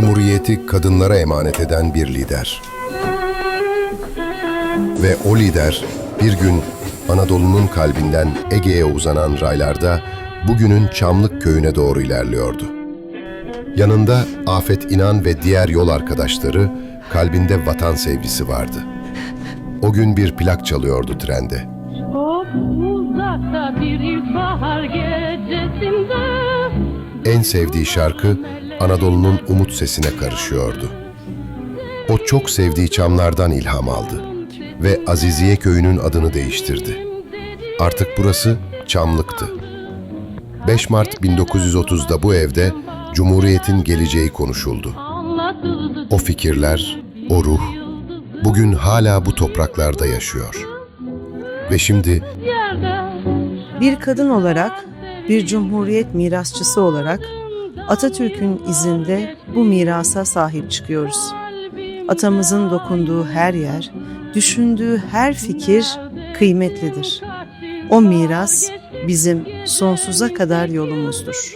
Cumhuriyeti kadınlara emanet eden bir lider. Ve o lider bir gün Anadolu'nun kalbinden Ege'ye uzanan raylarda bugünün Çamlık köyüne doğru ilerliyordu. Yanında Afet İnan ve diğer yol arkadaşları kalbinde vatan sevgisi vardı. O gün bir plak çalıyordu trende. Çok uzakta bir ilkbahar gecesinde En sevdiği şarkı Anadolu'nun umut sesine karışıyordu. O çok sevdiği çamlardan ilham aldı ve Aziziye köyünün adını değiştirdi. Artık burası Çamlık'tı. 5 Mart 1930'da bu evde Cumhuriyet'in geleceği konuşuldu. O fikirler, o ruh bugün hala bu topraklarda yaşıyor. Ve şimdi Bir kadın olarak, bir cumhuriyet mirasçısı olarak Atatürk'ün izinde bu mirasa sahip çıkıyoruz. Atamızın dokunduğu her yer, düşündüğü her fikir kıymetlidir. O miras bizim sonsuza kadar yolumuzdur.